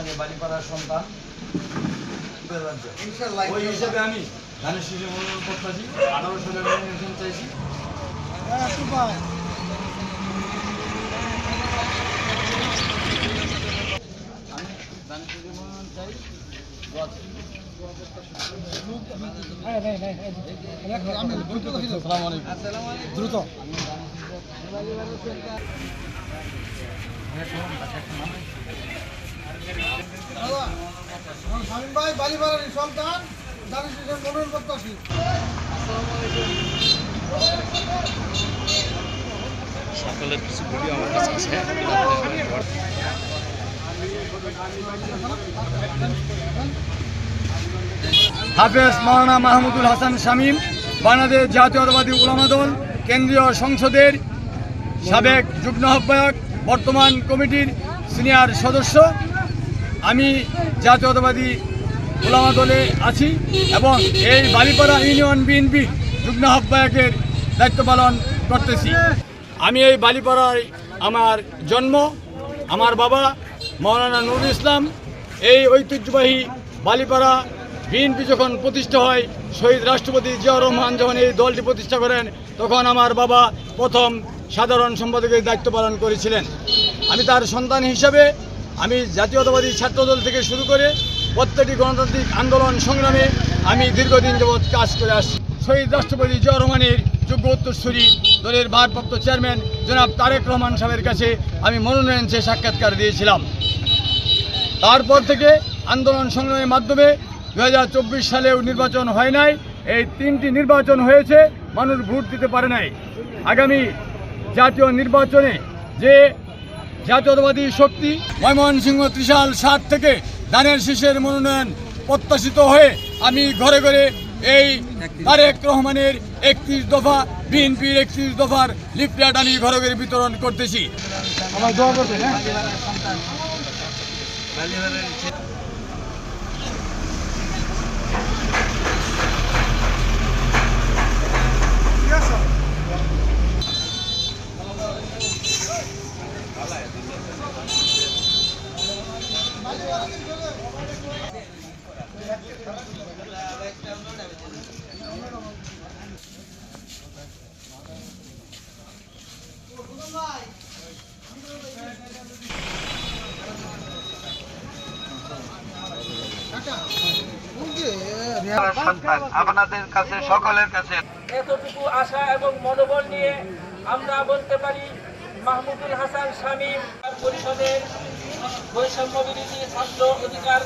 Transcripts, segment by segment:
আমি বাড়িপাড়ার সন্তান ওই হিসেবে আমি ধানের শিশু মনোনয়ন করতেছি আঠারো সালে নমিনেশন চাইছি। আমি ধানের শিশু মনোনয়ন চাই দ্রুত। ভাই সন্তান মনোনয়ন সকলের কিছু ভিডিও আমার কাছে আছে। হাফেজ মাওলানা মাহমুদুল হাসান শামীম বাংলাদেশ জাতীয়তাবাদী উলামা দল কেন্দ্রীয় সংসদের সাবেক যুগ্ম আহ্বায়ক বর্তমান কমিটির সিনিয়র সদস্য। আমি জাতীয়তাবাদী উলামা দলে আছি এবং এই বালিপাড়া ইউনিয়ন বিএনপি যুগ্ম আহ্বায়কের দায়িত্ব পালন করতেছি। আমি এই বালিপাড়ায় আমার জন্ম, আমার বাবা মৌলানা নুরুল ইসলাম, এই ঐতিহ্যবাহী বালিপাড়া বিএনপি যখন প্রতিষ্ঠা হয়, শহীদ রাষ্ট্রপতি জিয়াউর রহমান যখন এই দলটি প্রতিষ্ঠা করেন, তখন আমার বাবা প্রথম সাধারণ সম্পাদকের দায়িত্ব পালন করেছিলেন। আমি তার সন্তান হিসাবে আমি জাতীয়তাবাদী ছাত্রদল থেকে শুরু করে প্রত্যেকটি গণতান্ত্রিক আন্দোলন সংগ্রামে আমি দীর্ঘদিন যাবৎ কাজ করে আসছি। শহীদ রাষ্ট্রপতি জিয়াউর রহমানের যোগ্য উত্তরসূরি দলের ভারপ্রাপ্ত চেয়ারম্যান জনাব তারেক রহমান সাহেবের কাছে আমি মনোনয়ন চেয়ে সাক্ষাৎকার দিয়েছিলাম। তারপর থেকে আন্দোলন সংগ্রামের মাধ্যমে দু হাজার চব্বিশ সালেও নির্বাচন হয় নাই। এই তিনটি নির্বাচন হয়েছে, মানুষ ভোট দিতে পারে নাই। আগামী জাতীয় নির্বাচনে যে জাতীয়তাবাদী শক্তি ময়মনসিংহ ত্রিশাল সাত থেকে ধানের শীষের মনোনয়ন প্রত্যাশিত হয়ে আমি ঘরে ঘরে এই তারেক রহমানের একত্রিশ দফা বিএনপির একত্রিশ দফার লিফলেট আমি ঘরে ঘরে বিতরণ করতেছি। আমার দোয়া করবেন আপনাদের কাছে সকলের কাছে এতটুকু আশা এবং মনোবল নিয়ে আমরা বলতে পারি মাহমুদুল হাসান শামীম পরিষদের বৈষম্য বিরোধী ছাত্র অধিকার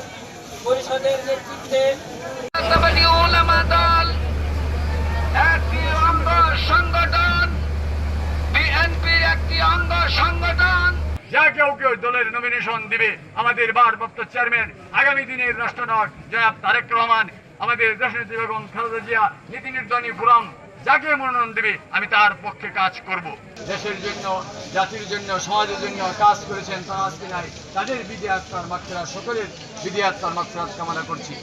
পরিষদের নেতৃত্বে দল একটি অঙ্গ সংগঠন বিএনপির একটি অঙ্গ সংগঠন। যা কেউ কেউ দলের নমিনেশন দিবে। আমাদের ভারপ্রাপ্ত চেয়ারম্যান আগামী দিনের রাষ্ট্রনায়ক জনাব তারেক রহমান আমাদের দেশনেত্রী বেগম খালেদা জিয়া নীতি নির্ধারণী ফোরাম যাকে মনোনয়ন দেবে, আমি তার পক্ষে কাজ করব। দেশের জন্য, জাতির জন্য, সমাজের জন্য কাজ করেছেন তারা আজকে নাই। তাদের বিধি আত্মার মাত্রা সকলের বিধি আত্মার মাত্রা কামনা করছি।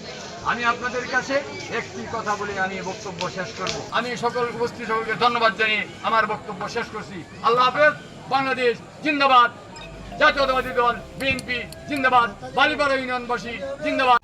আমি আপনাদের কাছে একটি কথা বলে আমি বক্তব্য শেষ করব। আমি সকল উপস্থিত সকলকে ধন্যবাদ জানিয়ে আমার বক্তব্য শেষ করছি। আল্লাহ হাফেজ, বাংলাদেশ জিন্দাবাদ। জাতীয়তাবাদী দল, বিএনপি জিন্দাবাদ। বালিপাড়া ইউনিয়নবাসী জিন্দাবাদ।